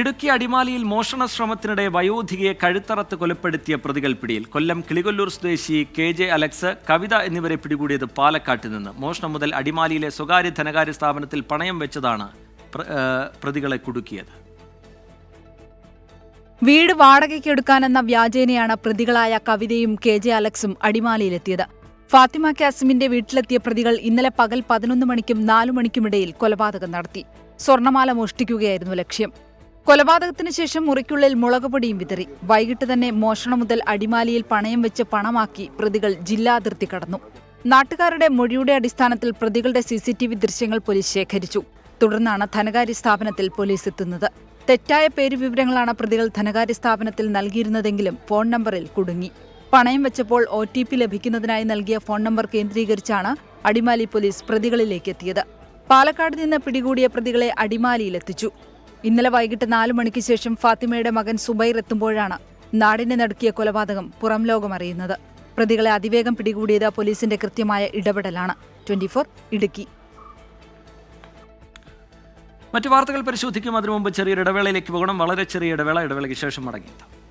ഇടുക്കി അടിമാലിയിൽ മോഷണ ശ്രമത്തിനിടെ വയോധികയെ കഴുത്തറത്ത് കൊലപ്പെടുത്തിയ പ്രതികൾ പിടിയിൽ. കൊല്ലം കിളികൊല്ലൂർ സ്വദേശി കെ ജെ അലക്സ് കവിത എന്നിവരെ പിടികൂടിയത് പാലക്കാട്ട് നിന്ന്. മോഷണം മുതൽ അടിമാലിയിലെ സ്വകാര്യ ധനകാര്യ സ്ഥാപനത്തിൽ പണയം വെച്ചതാണ് പ്രതികളെ കുടുക്കിയത്. വീട് വാടകയ്ക്ക് എടുക്കാനെന്ന വ്യാജേനയാണ് പ്രതികളായ കവിതയും കെ ജെ അലക്സും അടിമാലിയിലെത്തിയത്. ഫാത്തിമ കാസിമിന്റെ വീട്ടിലെത്തിയ പ്രതികൾ ഇന്നലെ പകൽ പതിനൊന്ന് മണിക്കും നാലു മണിക്കുമിടയിൽ കൊലപാതകം നടത്തി. സ്വർണമാല മോഷ്ടിക്കുകയായിരുന്നു ലക്ഷ്യം. കൊലപാതകത്തിന് ശേഷം മുറിക്കുള്ളിൽ മുളകുപൊടിയും വിതറി. വൈകിട്ട് തന്നെ മോഷണം മുതൽ അടിമാലിയിൽ പണയം വെച്ച് പണമാക്കി പ്രതികൾ ജില്ലാ അതിർത്തി കടന്നു. നാട്ടുകാരുടെ മൊഴിയുടെ അടിസ്ഥാനത്തിൽ പ്രതികളുടെ സിസിടിവി ദൃശ്യങ്ങൾ പോലീസ് ശേഖരിച്ചു. തുടർന്നാണ് ധനകാര്യ സ്ഥാപനത്തിൽ പോലീസ് എത്തുന്നത്. തെറ്റായ പേര് വിവരങ്ങളാണ് പ്രതികൾ ധനകാര്യ സ്ഥാപനത്തിൽ നൽകിയിരുന്നതെങ്കിലും ഫോൺ നമ്പറിൽ കുടുങ്ങി. പണയം വെച്ചപ്പോൾ ഒ ടി പി ലഭിക്കുന്നതിനായി നൽകിയ ഫോൺ നമ്പർ കേന്ദ്രീകരിച്ചാണ് അടിമാലി പോലീസ് പ്രതികളിലേക്ക് എത്തിയത്. പാലക്കാട് നിന്ന് പിടികൂടിയ പ്രതികളെ അടിമാലിയിലെത്തിച്ചു ഇന്നലെ വൈകിട്ട് നാലു മണിക്ക് ശേഷം ഫാത്തിമയുടെ മകൻ സുബൈർ എത്തുമ്പോഴാണ് നാടിനെ നടുക്കിയ കൊലപാതകം പുറം ലോകം അറിയുന്നത്. പ്രതികളെ അതിവേഗം പിടികൂടിയത് പോലീസിന്റെ കൃത്യമായ ഇടപെടലാണ്. ട്വന്റി ഇടുക്കി. മറ്റു വാർത്തകൾ പരിശോധിക്കും. അതിനു മുമ്പ് ചെറിയൊരു ഇടവേളയിലേക്ക് പോകണം. വളരെ ചെറിയ ഇടവേള. ഇടവേളയ്ക്ക് ശേഷം മടങ്ങിയെത്താം.